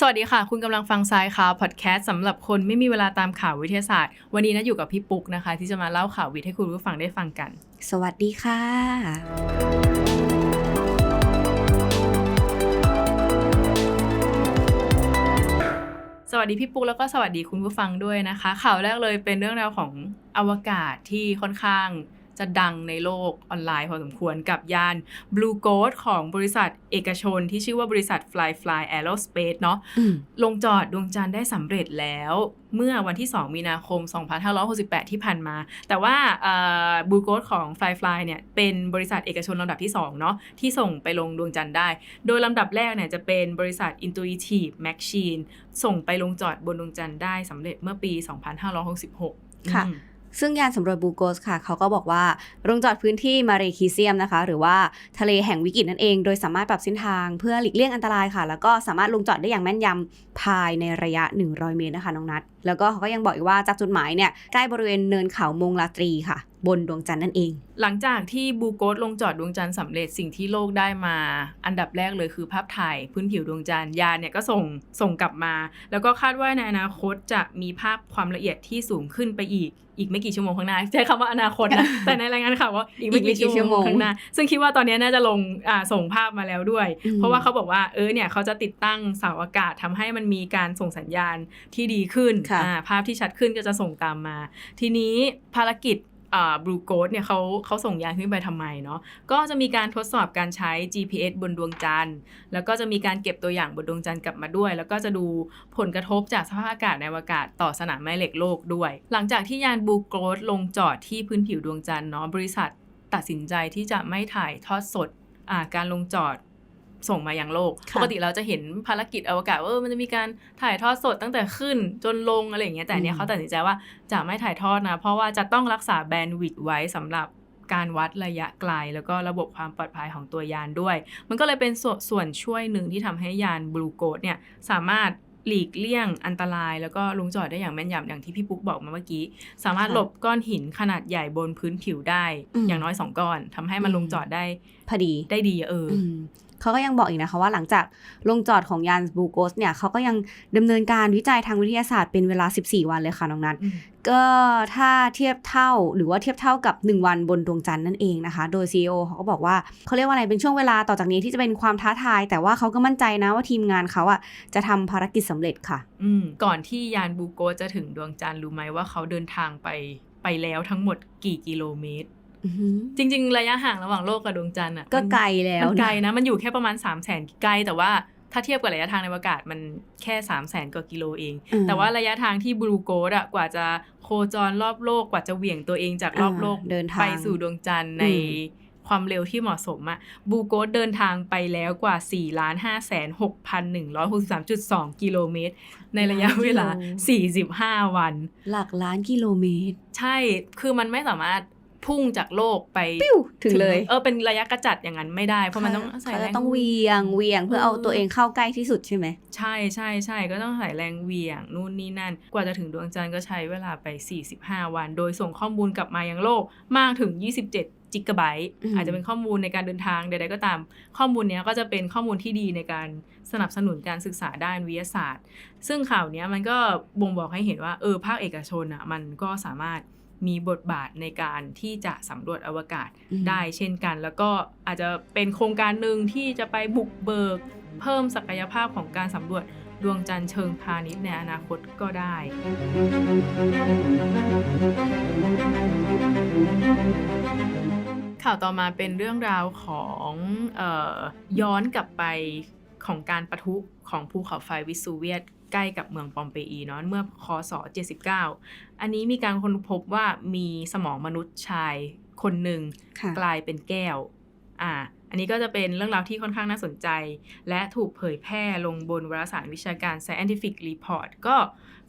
สวัสดีค่ะ คุณกำลังฟังซ้ายค่ะพอดแคสต์สำหรับคนไม่มีเวลาตามข่าววิทยาศาสตร์ วันนี้นะอยู่กับพี่ปุ๊กนะคะ ที่จะมาเล่าข่าววิทย์ให้คุณผู้ฟังได้ฟังกัน สวัสดีค่ะ สวัสดีพี่ปุ๊กแล้วก็สวัสดีคุณผู้ฟังด้วยนะคะ ข่าวแรกเลยเป็นเรื่องราวของอวกาศที่ค่อนข้าง จะดังในโลกออนไลน์พอสมควรกับยาน Blue Ghost ของบริษัทเอกชนที่ชื่อว่าบริษัท Fly Fly Aerospace เนาะอืมลงจอดดวงจันทร์ได้สำเร็จแล้ว เมื่อวันที่ 2 มีนาคม 2568 ที่ผ่านมา แต่ว่าบูโกสของ Fly Fly เนี่ยเป็นบริษัทเอกชนลำดับที่2เนาะที่ส่งไปลงดวงจันทร์ได้ โดยลำดับแรกเนี่ยจะเป็นบริษัท Intuitive Machine ส่งไปลงจอดบนดวงจันทร์ได้สำเร็จเมื่อปี 2566 ค่ะอืม ซึ่งยานสำรวจบูโกสค่ะ เขาก็บอกว่าลงจอดพื้นที่มาเรคิเซียมนะคะ หรือว่าทะเลแห่งวิกฤตนั่นเอง โดยสามารถปรับเส้นทางเพื่อหลีกเลี่ยงอันตรายค่ะ แล้วก็สามารถลงจอดได้อย่างแม่นยำภายในระยะ 100 เมตรนะคะน้องนัด แล้วก็เขาก็ยังบอกอีกว่าจากจุดหมายเนี่ยใกล้บริเวณเนินเขามงลาตรีค่ะบนดวงจันทร์นั่นเอง หลังจากที่บูโกสลงจอดดวงจันทร์สำเร็จสิ่งที่โลกได้มา อันดับแรกเลยคือภาพถ่ายพื้นผิวดวงจันทร์ยานเนี่ยก็ส่งส่งกลับมา แล้วก็คาดว่าในอนาคตจะมีภาพความละเอียดที่สูงขึ้นไปอีกอีกไม่กี่ชั่วโมงข้างหน้าใช้คำว่าอนาคตนะแต่ในรายงานข่าวว่าอีกไม่กี่อีกไม่กี่ชั่ชั่ววโมโมงงข้างหน้า ซึ่งคิดว่าตอนนี้น่าจะลงอ่าส่งภาพมาแล้วด้วยอืมเพราะว่าเขาบอกว่าเออเนี่ยเขาจะติดตั้งเสาอากาศทำให้มันมีการส่งสัญญาณที่ดีขึ้นค่ะอ่าภาพที่ชัดขึ้นก็จะส่งตามมา ทีนี้ภารกิจอ่า บลูโกสเนี่ยเขาเขาส่งยานขึ้นไปทำไมเนาะก็จะมีการทดสอบการใช้ GPS บนดวงจันทร์ แล้วก็จะมีการเก็บตัวอย่างบนดวงจันทร์กลับมาด้วย แล้วก็จะดูผลกระทบจากสภาพอากาศในอวกาศต่อสนามแม่เหล็กโลกด้วย หลังจากที่ยานบลูโกสลงจอดที่พื้นผิวดวงจันทร์เนาะบริษัทตัดสินใจที่จะไม่ถ่ายทอดสดการลงจอด ส่งมายังโลกค่ะปกติเราจะเห็นภารกิจอวกาศว่าเออมันจะมีการถ่ายทอดสดตั้งแต่ขึ้นจนลงอะไรอย่างเงี้ยแต่อันเนี้ยเขาตัดสินใจว่าจะไม่ถ่ายทอดนะ เพราะว่าจะต้องรักษาแบนด์วิดต์ไว้สำหรับการวัดระยะไกล แล้วก็ระบบความปลอดภัยของตัวยานด้วย มันก็เลยเป็นสวส่วนช่วยหนึ่งที่ทำให้ยานบลูโกดเนี่ยสามารถหลีกเลี่ยงอันตราย แล้วก็ลงจอดได้อย่างแม่นยำอย่างที่พี่ปุ๊กบอกมาเมื่อกี้ สามารถค่ะหลบก้อนหินขนาดใหญ่บนพื้นผิวได้อืมอย่างน้อยสองก้อนทำให้มันอืมลงจอดได้พอดีได้ดีเออออืม เขาก็ยังบอกอีกนะคะว่าหลังจากลงจอดของยานบูโกสเนี่ยเขาก็ยังดำเนินการวิจัยทางวิทยาศาสตร์เป็นเวลา 14 วันเลยค่ะน้องนัทอืมก็ถ้าเทียบเท่าหรือว่าเทียบเท่ากับ 1 วันบนดวงจันทร์นั่นเองนะคะ โดย CEO เขาก็บอกว่าเขาเรียกว่าอะไรเป็นช่วงเวลาต่อจากนี้ที่จะเป็นความท้าทาย แต่ว่าเขาก็มั่นใจนะว่าทีมงานเขาอะจะทำภารกิจสำเร็จค่ะ อืมก่อนที่ยานบลูโกดจะถึงดวงจันทร์รู้ไหมว่าเขาเดินทางไปไปแล้วทั้งหมดกี่กิโลเมตรอื้อหือ จริง ๆ ระยะห่างระหว่างโลกกับดวงจันทร์อะก็มันไกลแล้วมันไกลนะนะมันอยู่แค่ประมาณ3 0 0แสนไกลแต่ว่าถ้าเทียบกับระยะทางในอากาศมันแค่3 0 0แสนกว่ากิโลเองอืมแต่ว่าระยะทางที่บลูโกดอะกว่าจะโคจรรอบโลกกว่าจะเหวี่ยงตัวเองจากรอบโลกอ่าเดินทางไปสู่ดวงจันทร์ในอืมความเร็วที่เหมาะสมอะบลูโกดเดินทางไปแล้วกว่า4 5 6 1 6 3 2กิโลเมตร ในระยะเวลา 45 วัน หลักล้านกิโลเมตร ใช่ คือมันไม่สามารถ พุ่งจากโลกไปปิ้วถึงเลย เออเป็นระยะกระจัดอย่างนั้นไม่ได้เพราะมันต้องอาศัยเขาแรจะงต้องเหวียงเหวียงเพื่อเอาตัวเองเข้าใกล้ที่สุดใช่ไหมใช่ใช่ใช่ก็ต้องอาศัยแรงเหวี่ยงนู่นนี่นั่น กว่าจะถึงดวงจันทร์ก็ใช้เวลาไป 45 วัน โดยส่งข้อมูลกลับมายังโลกมากถึง 27จิกะไบต์อืมอาจจะเป็นข้อมูลในการเดินทางใดๆก็ตาม ข้อมูลเนี้ยก็จะเป็นข้อมูลที่ดีในการสนับสนุนการศึกษาด้านวิทยาศาสตร์ ซึ่งข่าวเนี้ยมันก็บ่งบอกให้เห็นว่าเออภาคเอกชนอะมันก็สามารถ มีบทบาทในการที่จะสำรวจอวกาศอืมได้เช่นกัน แล้วก็อาจจะเป็นโครงการหนึ่งที่จะไปบุกเบิก เพิ่มศักยภาพของการสำรวจดวงจันทร์เชิงพาณิชย์ในอนาคตก็ได้ ข่าวต่อมาเป็นเรื่องราวของเออย้อนกลับไปของการประทุของภูเขาไฟวิสูเวียส ใกล้กับเมืองปอมเปอีเนาะเมื่อคศ 79 อันนี้มีการค้นพบว่ามีสมองมนุษย์ชายคนหนึ่งค่ะกลายเป็นแก้ว อ่า อันนี้ก็จะเป็นเรื่องราวที่ค่อนข้างน่าสนใจ และถูกเผยแพร่ลงบนวารสารวิชาการ Scientific Report ก็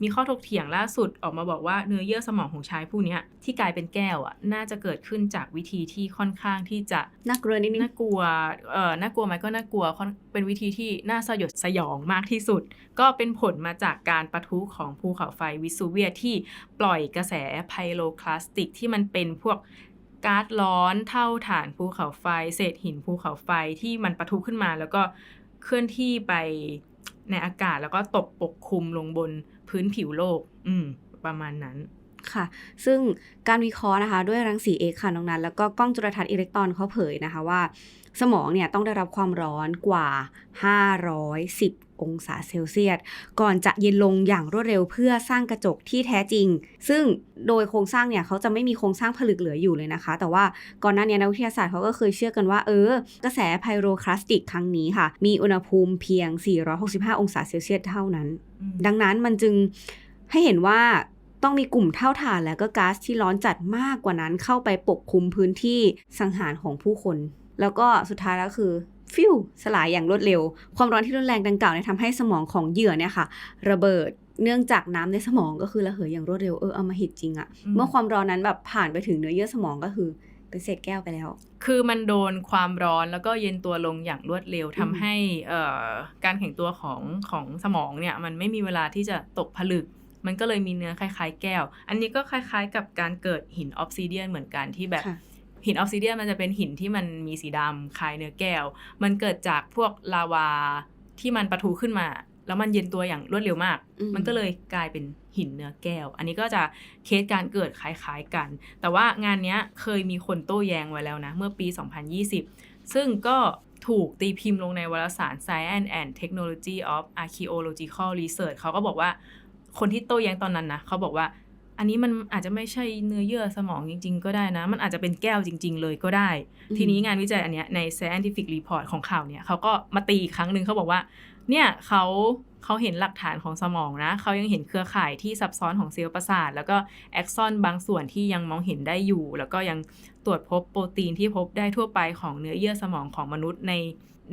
มีข้อถกเถียงล่าสุดออกมาบอกว่าเนื้อเยื่อสมองของชายผู้เนี้ยที่กลายเป็นแก้วอะน่าจะเกิดขึ้นจากวิธีที่ค่อนข้างที่จะน่ากลัวนิดนึงน่ากลัวเอ่อน่ากลัวไหมก็น่ากลัวค่อนเป็นวิธีที่น่าสยดสยองมากที่สุด ก็เป็นผลมาจากการปะทุของภูเขาไฟวิสูเวียสที่ปล่อยกระแสไพโรคลาสติกที่มันเป็นพวกก๊าซร้อนเท่าฐานภูเขาไฟ เศษหินภูเขาไฟที่มันปะทุขึ้นมา แล้วก็เคลื่อนที่ไปในอากาศแล้วก็ตกปกคลุมลงบน พื้นผิวโลก อืม ประมาณนั้นค่ะ ซึ่งการวิเคราะห์นะคะ ด้วยรังสี X ค่ะน้องนันแล้วก็กล้องจุลทรรศน์อิเล็กตรอนเขาเผยนะคะว่า สมองเนี่ยต้องได้รับความร้อนกว่า 510 องศาเซลเซียส ก่อนจะเย็นลงอย่างรวดเร็วเพื่อสร้างกระจกที่แท้จริง ซึ่งโดยโครงสร้างเนี่ยเขาจะไม่มีโครงสร้างผลึกเหลืออยู่เลยนะคะ แต่ว่าก่อนหน้านี้นักวิทยาศาสตร์เขาก็เคยเชื่อกันว่า เออ กระแสไพโรคลาสติกครั้งนี้ค่ะ มีอุณหภูมิเพียง 465 องศาเซลเซียสเท่านั้นอืมดังนั้นมันจึงให้เห็นว่าต้องมีกลุ่มเท่าฐานและก็ก๊าซที่ร้อนจัดมากกว่านั้นเข้าไปปกคลุมพื้นที่สังหารของผู้คน แล้วก็สุดท้ายแล้วคือฟิวสลายอย่างรวดเร็ว ความร้อนที่รุนแรงดังกล่าวเนี่ยทำให้สมองของเหยื่อเนี่ยค่ะ ระเบิดเนื่องจากน้ำในสมองก็คือระเหยอย่างรวดเร็วเออเอามาหิตจริงอะอืมเมื่อความร้อนนั้นแบบผ่านไปถึงเนื้อเยื่อสมองก็คือเป็นเศษแก้วไปแล้ว คือมันโดนความร้อนแล้วก็เย็นตัวลงอย่างรวดเร็วอืมทำให้เอ่อการแข็งตัวของของสมองเนี่ยมันไม่มีเวลาที่จะตกผลึก มันก็เลยมีเนื้อคล้าย ๆ แก้ว อันนี้ก็คล้าย ๆ กับการเกิดหินออฟซิเดียนเหมือนกันที่แบบค่ะ หินออฟซิเดียนมันจะเป็นหินที่มันมีสีดำคล้ายเนื้อแก้ว มันเกิดจากพวกลาวาที่มันปะทุขึ้นมา แล้วมันเย็นตัวอย่างรวดเร็วมากอืมมันก็เลยกลายเป็นหินเนื้อแก้ว อันนี้ก็จะเคสการเกิดคล้ายๆกัน แต่ว่างานเนี้ยเคยมีคนโต้แย้งไว้แล้วนะ เมื่อปี 2020 ซึ่งก็ถูกตีพิมพ์ลงในวารสาร Science and Technology of Archaeological Research เขาก็บอกว่าคนที่โต้แย้งตอนนั้นนะเขาบอกว่า อันนี้มันอาจจะไม่ใช่เนื้อเยื่อสมองจริง ๆ ก็ได้นะ มันอาจจะเป็นแก้วจริง ๆ เลยก็ได้อืมทีนี้งานวิจัยอันเนี้ยใน scientific report ของข่าวเนี่ยเขาก็มาตีอีกครั้งหนึ่งเขาบอกว่า เนี่ยเขาเขาเห็นหลักฐานของสมองนะ เขายังเห็นเครือข่ายที่ซับซ้อนของเซลล์ประสาท แล้วก็แอ็กซอนบางส่วนที่ยังมองเห็นได้อยู่ แล้วก็ยังตรวจพบโปรตีนที่พบได้ทั่วไปของเนื้อเยื่อสมองของมนุษย์ใน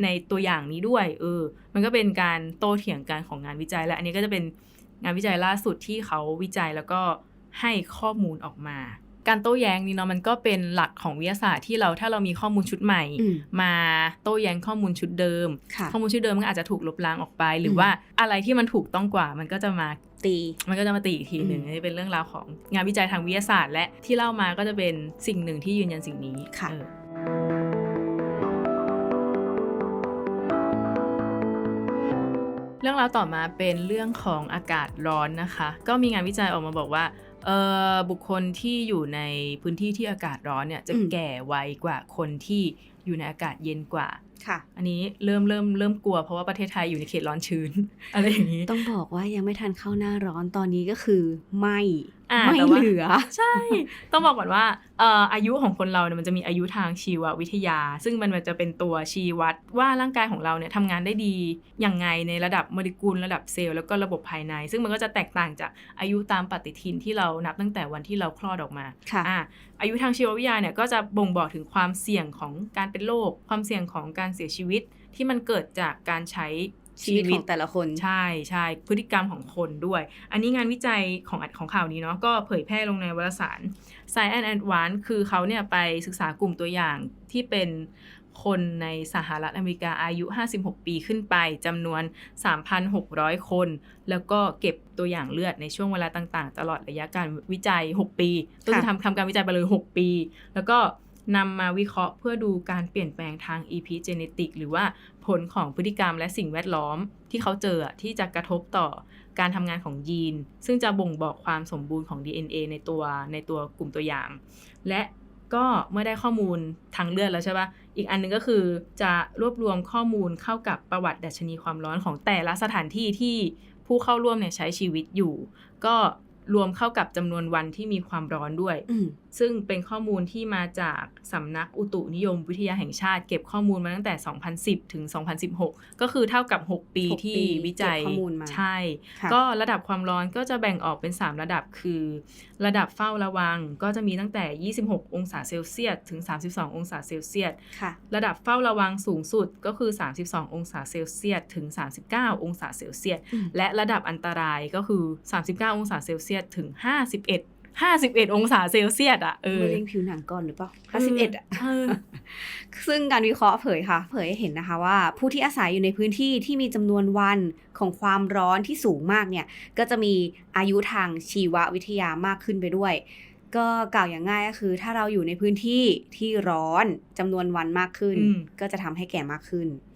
ในตัวอย่างนี้ด้วย เออ มันก็เป็นการโต้เถียงกันของงานวิจัย และอันนี้ก็จะเป็นงานวิจัยล่าสุดที่เขาวิจัยแล้วก็ ให้ข้อมูลออกมา การโต้แย้งนี้เนาะมันก็เป็นหลักของวิทยาศาสตร์ที่เราถ้าเรามีข้อมูลชุดใหม่อืมมาโต้แย้งข้อมูลชุดเดิมค่ะข้อมูลชุดเดิมมันก็อาจจะถูกลบล้างออกไป หรืออมว่าอะไรที่มันถูกต้องกว่ามันก็จะมาตี มันก็จะมาตีอีกทีหนึ่งอืมอันนี้เป็นเรื่องราวของงานวิจัยทางวิทยาศาสตร์ และที่เล่ามาก็จะเป็นสิ่งหนึ่งที่ยืนยันสิ่งนี้ค่ะ รื่องราวต่อมาเป็นเรื่องของอากาศร้อนนะคะ ก็มีงานวิจัยออกมาบอกว่าเอ่อบุคคลที่อยู่ในพื้นที่ที่อากาศร้อนเนี่ยจะอืมแก่ไวกว่าคนที่อยู่ในอากาศเย็นกว่าค่ะ อันนี้เริ่มเริ่มเริ่มกลัวเพราะว่าประเทศไทยอยู่ในเขตร้อนชื้น อะไรอย่างนี้ ต้องบอกว่ายังไม่ทันเข้าหน้าร้อนตอนนี้ก็คือไม่อ่า ไม่แต่ว่าเหลือ ใช่ ต้องบอกก่อนว่าเอ่ออายุของคนเราเนี่ยมันจะมีอายุทางชีววิทยา ซึ่งมันจะเป็นตัวชี้วัดว่าร่างกายของเราเนี่ยทำงานได้ดีอย่างไงในระดับโมเลกุลระดับเซลล์แล้วก็ระบบภายใน ซึ่งมันก็จะแตกต่างจากอายุตามปฏิทินที่เรานับตั้งแต่วันที่เราคลอดออกมาค่ะอะอายุทางชีววิทยาเนี่ยก็จะบ่งบอกถึงความเสี่ยงของการเป็นโรคความเสี่ยงของการเสียชีวิตที่มันเกิดจากการใช้ ชีวิตของแต่ละคน ใช่ใช่พฤติกรรมของคนด้วย อันนี้งานวิจัยของของข่าวนี้เนาะก็เผยแพร่ลงในวารสาร Science and Advance คือเขาเนี่ยไปศึกษากลุ่มตัวอย่างที่เป็นคนในสหรัฐอเมริกาอายุ 56 ปีขึ้นไปจำนวน 3,600 คน แล้วก็เก็บตัวอย่างเลือดในช่วงเวลาต่าง ๆ ตลอดระยะการวิจัย 6 ปี ก็คือค่ะทำทำการวิจัยไปเลย 6 ปี แล้วก็ นำมาวิเคราะห์เพื่อดูการเปลี่ยนแปลงทาง epigenetic หรือว่าผลของพฤติกรรมและสิ่งแวดล้อมที่เขาเจอที่จะกระทบต่อการทำงานของยีน ซึ่งจะบ่งบอกความสมบูรณ์ของ DNA ในตัวในตัวกลุ่มตัวอย่าง และก็เมื่อได้ข้อมูลทางเลือดแล้วใช่ปะอีกอันหนึงก็คือจะรวบรวมข้อมูลเข้ากับประวัติดัชนีความร้อนของแต่ละสถานที่ที่ผู้เข้าร่วมเนี่ยใช้ชีวิตอยู่ ก็รวมเข้ากับจำนวนวันที่มีความร้อนด้วย ซึ่งเป็นข้อมูลที่มาจากสำนักอุตุนิยมวิทยาแห่งชาติ เก็บข้อมูลมาตั้งแต่ 2010 ถึง 2016 ก็คือเท่ากับ 6 ปีหกปีที่วิจัยเก็บข้อมูลมาใช่ค่ะก็ระดับความร้อนก็จะแบ่งออกเป็น 3 ระดับคือ ระดับเฝ้าระวังก็จะมีตั้งแต่ 26 องศาเซลเซียสถึง 32 องศาเซลเซียสค่ะระดับเฝ้าระวังสูงสุดก็คือ 32 องศาเซลเซียสถึง 39 องศาเซลเซียสอืมและระดับอันตรายก็คือ 39 องศาเซลเซียสถึง 51 51องศาเซลเซียสอะเออมะเร็งผิวหนังก่อนหรือเปล่าห้าสิบเอ็ดอะเออซึ่งการวิเคราะห์เผยค่ะ เผยให้เห็นนะคะว่า ผู้ที่อาศัยอยู่ในพื้นที่ที่มีจำนวนวันของความร้อนที่สูงมากเนี่ย ก็จะมีอายุทางชีววิทยามากขึ้นไปด้วย ก็กล่าวอย่างง่ายก็คือ ถ้าเราอยู่ในพื้นที่ที่ร้อนจำนวนวันมากขึ้นอืมก็จะทำให้แก่มากขึ้นอืม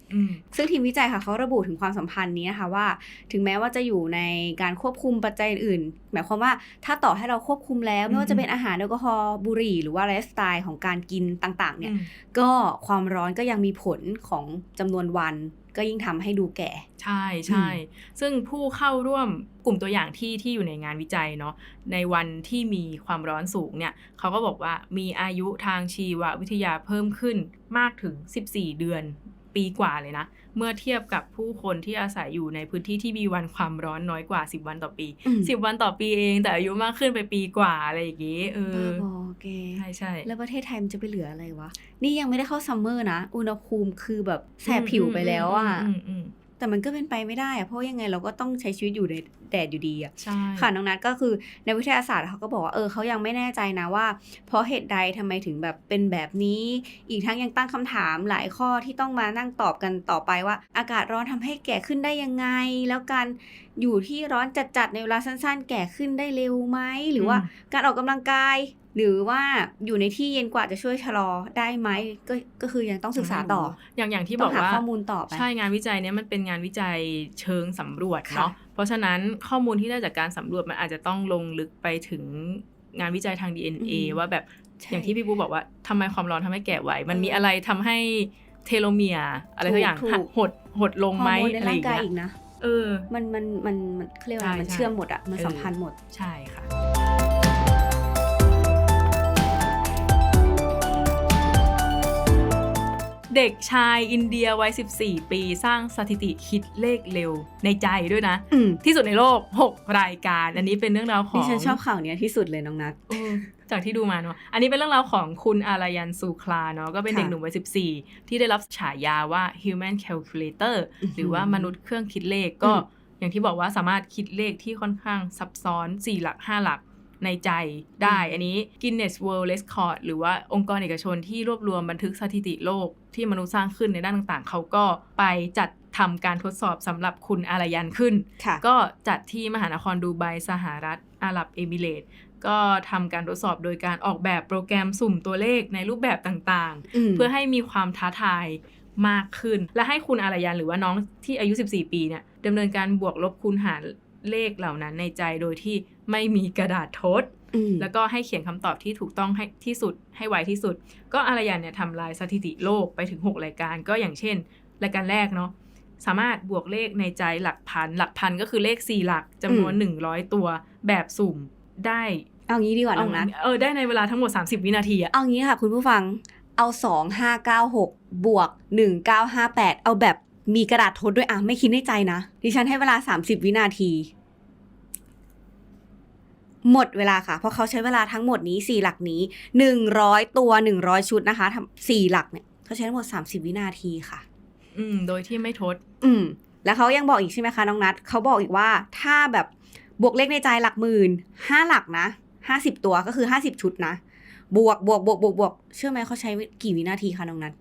ซึ่งทีมวิจัยค่ะเขาระบุถึงความสัมพันธ์นี้นะคะว่า ถึงแม้ว่าจะอยู่ในการควบคุมปัจจัยอื่นๆหมายความว่าถ้าต่อให้เราควบคุมแล้วไม่ว่าจะเป็นอาหารแอลกอฮอล์บุหรี่ หรือว่าไลฟ์สไตล์ของการกินต่างๆ เนี่ยอืมก็ความร้อนก็ยังมีผลของจำนวนวันก็ยิ่งทำให้ดูแก่ ใช่ใช่ ซึ่งผู้เข้าร่วมกลุ่มตัวอย่างที่ที่อยู่ในงานวิจัยเนาะในวันที่มีความร้อนสูงเนี่ยเขาก็บอกว่ามีอายุทางชีววิทยาเพิ่มขึ้นมากถึง 14 เดือน ปีกว่าเลยนะ เมื่อเทียบกับผู้คนที่อาศัยอยู่ในพื้นที่ที่มีวันความร้อนน้อยกว่า 10 วันต่อปีอืม10 วันต่อปีเอง แต่อายุมากขึ้นไปปีกว่าอะไรอย่างงี้เอบ้าอบอแกใช่ใช่แล้วประเทศไทยมันจะไปเหลืออะไรวะ นี่ยังไม่ได้เข้าซัมเมอร์นะ อุณหภูมิคือแบบแสบผิวไปแล้วอะอืมอืม แต่มันก็เป็นไปไม่ได้อะเพราะยังไงเราก็ต้องใช้ชีวิตอยู่ในแดดอยู่ดีอะใช่ค่ะน้องนัทก็คือในวิทยาศาสตร์เขาก็บอกว่าเออเขายังไม่แน่ใจนะว่า เพราะเหตุใดทำไมถึงแบบเป็นแบบนี้ อีกทั้งยังตั้งคำถามหลายข้อที่ต้องมานั่งตอบกันต่อไปว่า อากาศร้อนทำให้แก่ขึ้นได้ยังไง แล้วการอยู่ที่ร้อนจัดๆในเวลาสั้นๆ แก่ขึ้นได้เร็วไหมหรือว่าการออกกำลังกาย หรือว่าอยู่ในที่เย็นกว่าจะช่วยชะลอได้ไหมก็ก็คือยังต้องศึกษาต่อ อย่างอย่างที่บต้อองกหาว่าข้อมูลต่อไปใช่งานวิจัยเนี้ยมันเป็นงานวิจัยเชิงสำรวจค่ะเนาะเพราะฉะนั้นข้อมูลที่ได้จากการสำรวจมันอาจจะต้องลงลึกไปถึงงานวิจัยทาง DNA ว่าแบบใช่อย่างที่พี่บูบอกว่าทำไมความร้อนทำให้แก่ไวมันมีเออออะไรทำให้เทโลเมียร์อะไรสักอย่างถูกหดหดลงฮอไหมร์โมนในอะไรร่าองย่างกายเงี้ยอีกนะ เออ มันมันมันมันเขาเรียกว่าอะไรใช่มันใช่ เชื่อมหมดอะมันเออสัมพันธ์หมด ใช่ค่ะ เด็กชายอินเดียวัย 14 ปีสร้างสถิติคิดเลขเร็วในใจด้วยนะอืมที่สุดในโลก 6 รายการ อันนี้เป็นเรื่องราวของดิฉันชอบข่าวเนี้ยที่สุดเลยน้องนัทเออจากที่ดูมาเนาะ อันนี้เป็นเรื่องราวของคุณอารายันซูคลาเนาะ ก็เป็นค่ะเด็กหนุ่มวัย 14 ที่ได้รับฉายาว่า human calculator อื้อหือหรือว่ามนุษย์เครื่องคิดเลขก็อืมอย่างที่บอกว่าสามารถคิดเลขที่ค่อนข้างซับซ้อน 4 หลัก 5 หลัก ในใจได้ อันนี้ Guinness World Record หรือว่าองค์กรเอกชนที่รวบรวมบันทึกสถิติโลกที่มนุษย์สร้างขึ้นในด้านต่างๆ เขาก็ไปจัดทำการทดสอบสำหรับคุณอารยันขึ้นค่ะก็จัดที่มหานครดูไบสหรัฐอาหรับเอมิเรตส์ก็ทำการทดสอบโดยการออกแบบโปรแกรมสุ่มตัวเลขในรูปแบบต่างมๆเพื่อให้มีความท้าทายมากขึ้น และให้คุณอารยันหรือว่าน้องที่อายุ 14 ปีเนี่ยดำเนินการบวกลบคูณหารเลขเหล่านั้นในใจโดยที่ ไม่มีกระดาษทดอืมแล้วก็ให้เขียนคำตอบที่ถูกต้องให้ที่สุดให้ไวที่สุด ก็อารยันเนี่ยทำลายสถิติโลกไปถึง 6 รายการ ก็อย่างเช่น รายการแรกเนาะสามารถบวกเลขในใจหลักพัน หลักพันก็คือเลข 4 หลักจำนวน 100 ตัวแบบสุ่มได้เอางี้ดีกว่าน้องนัทเออได้ในเวลาทั้งหมด 30 วินาทีอะเอางี้ค่ะ คุณผู้ฟังเอาสองห้าเก้าหกบวกหนึ่งเก้าห้าแปดเอาแบบมีกระดาษทดด้วยอะไม่คิดในใจนะ ดิฉันให้เวลาสามสิบวินาที หมดเวลาค่ะ เพราะเขาใช้เวลาทั้งหมดนี้สี่หลักนี้หนึ่งร้อยตัวหนึ่งร้อยชุดนะคะทำสี่หลักเนี่ยเขาใช้ทั้งหมดสามสิบวินาทีค่ะ อืม โดยที่ไม่ทด อืม แล้วเขายังบอกอีกใช่ไหมคะน้องนัทเขาบอกอีกว่าถ้าแบบบวกเลขในใจหลักหมื่นห้าหลักนะห้าสิบตัวก็คือห้าสิบชุดนะ บวกบวกบวกบวกบวกเชื่อไหมเขาใช้กี่วินาทีคะน้องนัท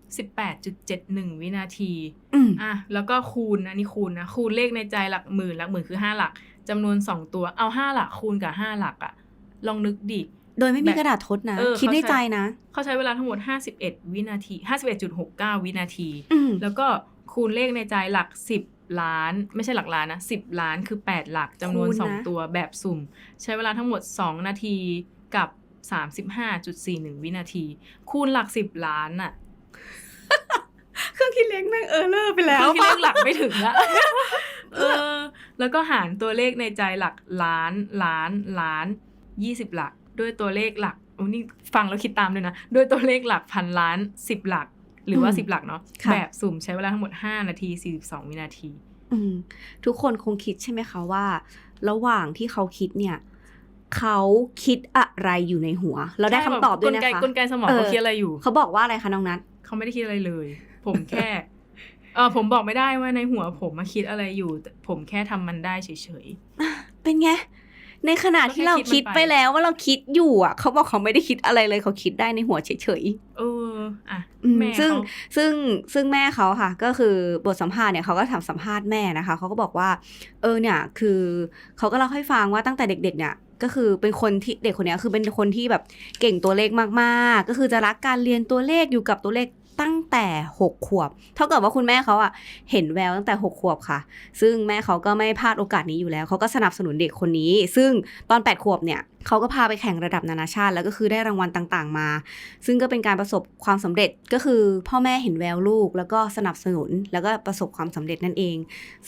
18.71วินาที อืมอะแล้วก็คูณอันนี้คูณนะ คูณเลขในใจหลักหมื่นหลักหมื่นคือ5หลัก จำนวน2ตัวเอา5หลักคูณกับ5หลักอะลองนึกดิ โดยไม่มีแบบกระดาษทดนะเออคิดในเขาใช้ใจนะ เขาใช้เวลาทั้งหมด 51 วินาที 51.69 วินาทีอืมแล้วก็คูณเลขในใจหลัก 10 ล้าน ไม่ใช่หลักล้านนะ 10 ล้านคือ 8 หลักจำนวน 2 ตัวแบบสุ่ม ใช้เวลาทั้งหมด 2 นาทีกับ 35.41 วินาที คูณหลัก 10 ล้านอะเครื่องคิดเลขแม่งเออเลอร์ไปแล้วคือที่เลขหลักไม่ถึงอะเออ แล้วก็หารตัวเลขในใจหลักล้านล้านล้านยี่สิบหลัก ด้วยตัวเลขหลักโอ้นี่ฟังแล้วคิดตามด้วยนะ ด้วยตัวเลขหลักพันล้านสิบหลัก หรือว่าอืมสิบหลักเนาะค่ะแบบสุ่มใช้เวลาทั้งหมดห้านาทีสี่สิบสองวินาทีอืมทุกคนคงคิดใช่ไหมคะว่า ระหว่างที่เขาคิดเนี่ยเขาคิดอะไรอยู่ในหัว เราได้คำตอบด้วยนะกลไกคะกลไกสมองเออเขาคิดอะไรอยู่ เขาบอกว่าอะไรคะน้องนัทเขาไม่ได้คิดอะไรเลย ผมแค่ เออผมบอกไม่ได้ว่าในหัวผมมาคิดอะไรอยู่แต่ผมแค่ทำมันได้เฉย เป็นไง ในขณะที่เราคิดไปแล้วว่าเราคิดอยู่อะ เขาบอกเขาไม่ได้คิดอะไรเลยเขาคิดได้ในหัวเฉยๆเออ อะๆอืมแม่ซึ่งเขาซึ่งซึ่งแม่เขาค่ะ ก็คือบทสัมภาษณ์เนี่ยเขาก็ทำสัมภาษณ์แม่นะคะเขาก็บอกว่า เออเนี่ยคือเขาก็เล่าให้ฟังว่าตั้งแต่เด็ก ๆ เนี่ย ก็คือเป็นคนที่เด็กคนเนี้ยคือเป็นคนที่แบบเก่งตัวเลขมากๆ ก็คือจะรักการเรียนตัวเลขอยู่กับตัวเลข ตั้งแต่ 6 ขวบ เท่ากับว่าคุณแม่เขาอะเห็นแววตั้งแต่ 6 ขวบค่ะ ซึ่งแม่เขาก็ไม่พลาดโอกาสนี้อยู่แล้ว เขาก็สนับสนุนเด็กคนนี้ ซึ่งตอน 8 ขวบเนี่ยเขาก็พาไปแข่งระดับนานาชาติ แล้วก็คือได้รางวัลต่างๆมา ซึ่งก็เป็นการประสบความสำเร็จก็คือพ่อแม่เห็นแววลูก แล้วก็สนับสนุนแล้วก็ประสบความสำเร็จนั่นเอง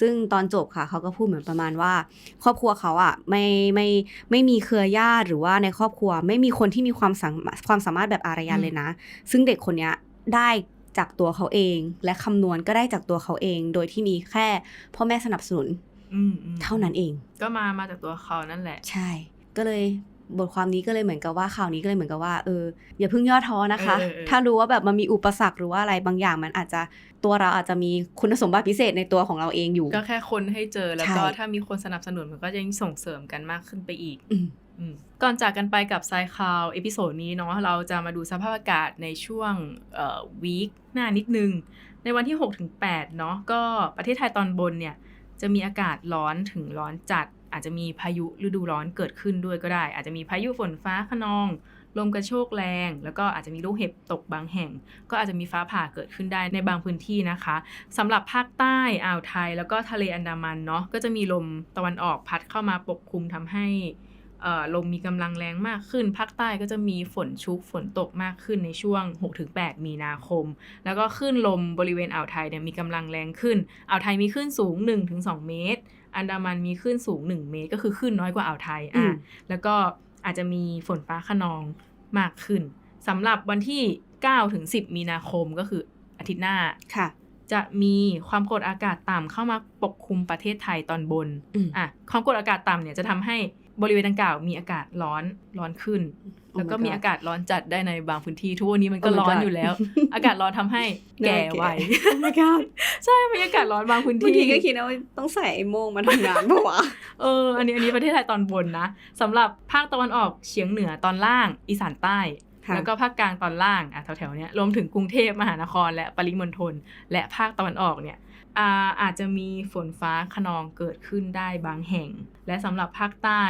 ซึ่งตอนจบค่ะเขาก็พูดเหมือนประมาณว่า ครอบครัวเขาอะไม่ไม่ไม่มีเครือญาติหรือว่าในครอบครัว ไม่มีคนที่มีความสามความสามารถแบบอารยันเลยนะ ซึ่งเด็กคนเนี้ย ได้จากตัวเขาเอง และคำนวณก็ได้จากตัวเขาเอง โดยที่มีแค่พ่อแม่สนับสนุนอืมอืมเท่านั้นเอง ก็มามาจากตัวเขานั่นแหละ ใช่ ก็เลยบทความนี้ก็เลยเหมือนกับว่าข่าวนี้ก็เลยเหมือนกับว่าเอออย่าเพิ่งย่อท้อนะคะเออเออเออถ้ารู้ว่าแบบมันมีอุปสรรคหรือว่าอะไรบางอย่างมันอาจจะตัวเราอาจจะมีคุณสมบัติพิเศษในตัวของเราเองอยู่ ก็แค่คนให้เจอแล้วก็ใช่ถ้ามีคนสนับสนุนมันก็จะยิ่งส่งเสริมกันมากขึ้นไปอีกอืมอืม ก่อนจากกันไปกับไซคาวเอพิโซดนี้เนาะเราจะมาดูสภาพอากาศในช่วงวีคหน้านิดนึง ในวันที่ 6-8เนาะก็ประเทศไทยตอนบนเนี่ยจะมีอากาศร้อนถึงร้อนจัด อาจจะมีพายุฤดูร้อนเกิดขึ้นด้วยก็ได้ อาจจะมีพายุฝนฟ้าขนอง ลมกระโชกแรง แล้วก็อาจจะมีลูกเห็บตกบางแห่ง ก็อาจจะมีฟ้าผ่าเกิดขึ้นได้ในบางพื้นที่นะคะสำหรับภาคใต้อ่าวไทยแล้วก็ทะเลอันดามันเนาะก็จะมีลมตะวันออกพัดเข้ามาปกคลุมทำให้ ลมมีกำลังแรงมากขึ้น ภาคใต้ก็จะมีฝนชุกฝนตกมากขึ้นในช่วง 6-8 มีนาคม แล้วก็คลื่นลมบริเวณอ่าวไทยเนี่ยมีกำลังแรงขึ้น อ่าวไทยมีคลื่นสูง 1-2 เมตร อันดามันมีคลื่นสูง 1 เมตร ก็คือคลื่นน้อยกว่าอ่าวไทยอือะมแล้วก็อาจจะมีฝนฟ้าขนองมากขึ้นสำหรับวันที่9ถึง10 มีนาคมก็คืออาทิตย์หน้าค่ะจะมีความกดอากาศต่ำเข้ามาปกคลุมประเทศไทยตอนบนอืมอะ ความกดอากาศต่ำเนี่ยจะทำให้ บริเวณดังกล่าวมีอากาศร้อนร้อนขึ้น Oh my แล้วก็มี God อากาศร้อนจัดได้ในบางพื้นที่ทุกวันนี้มันก็ Oh my ร้อน God อยู่แล้ว อากาศร้อนทำให้แก่ไว Oh my god ใช่มีอากาศร้อนบางพื้นบางทีที่ก็คิดว่าต้องใส่ไอ้โมงมาทำงานปะวะเอออันนี้อันนี้ประเทศไทยตอนบนนะสำหรับภาคตะวันออกเฉียงเหนือตอนล่างอีสานใต้ค่ะแล้วก็ภาคกลางตอนล่างอะแถวๆเนี้ยรวมถึงกรุงเทพมหานคร และปริมณฑลและภาคตะวันออกเนี่ย อาอาจจะมีฝนฟ้าขนองเกิดขึ้นได้บางแห่ง และสำหรับภาคใต้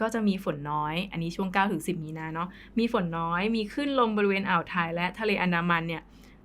ก็จะมีฝนน้อย อันนี้ช่วง9ถึง10 มีนาเนาะ มีฝนน้อย มีคลื่นลมบริเวณอ่าวไทยและทะเลอันดามันเนี่ย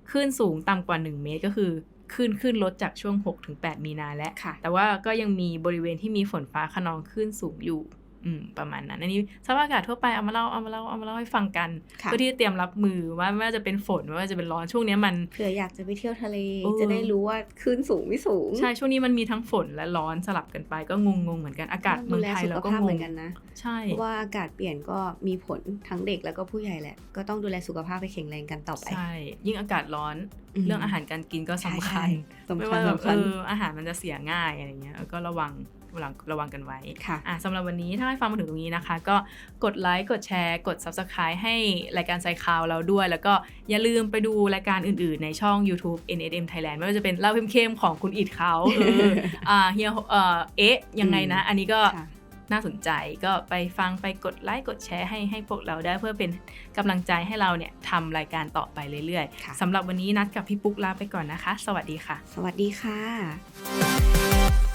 คลื่นสูงต่ำกว่า 1 เมตรก็คือคลื่นขึ้นลดจากช่วง6ถึง8มีนาและค่ะแต่ว่าก็ยังมีบริเวณที่มีฝนฟ้าขนองคลื่นสูงอยู่ อืมประมาณนั้น อันนี้สภาพอากาศทั่วไปเอามาเล่าเอามาเล่าเอามาเล่าให้ฟังกันค่ะเพื่อที่จะเตรียมรับมือว่าไม่ว่าจะเป็นฝนไม่ว่าจะเป็นร้อนช่วงเนี้ยมันเผื่ออยากจะไปเที่ยวทะเลเออจะได้รู้ว่าคลื่นสูงไม่สูง ใช่ช่วงนี้มันมีทั้งฝนและร้อนสลับกันไปก็งงๆเหมือนกันอากาศเมืองไทยดูแลเราสุขก็ภาพงเหมืงอนกันนะใช่เพราะว่าอากาศเปลี่ยนก็มีผลทั้งเด็กแล้วก็ผู้ใหญ่แหละก็ต้องดูแลสุขภาพไปแข็งแรงกันต่อไปใช่ยิ่งอากาศร้อนอืม เรื่องอาหารการกินก็สำคัญใช่สำไม่คัญว่าแบบสำคัญเอออาหารมันจะเสียง่ายอะไรเงี้ยก็ระวังระวังระวังกันไว้ค่ะอะสำหรับวันนี้ถ้าให้ฟังมาถึงตรงนี้นะคะ ก็กดไลค์กดแชร์กด Subscribe ให้รายการไซคาวเราด้วย แล้วก็อย่าลืมไปดูรายการอื่นๆ ในช่อง YouTube NSM Thailand ไม่ว่าจะเป็นเล่าเข้มๆของคุณอิดเขาเอออ่าเฮียเอ่อเอ๊ะยังไงนะ อันนี้ก็ค่ะ น่าสนใจก็ไปฟังไปกดไลค์กดแชร์ให้ให้พวกเราได้เพื่อเป็นกำลังใจให้เราเนี่ยทำรายการต่อไปเรื่อยค่ะๆสำหรับวันนี้นัดกับพี่ปุ๊กลาไปก่อนนะคะ สวัสดีค่ะ สวัสดีค่ะ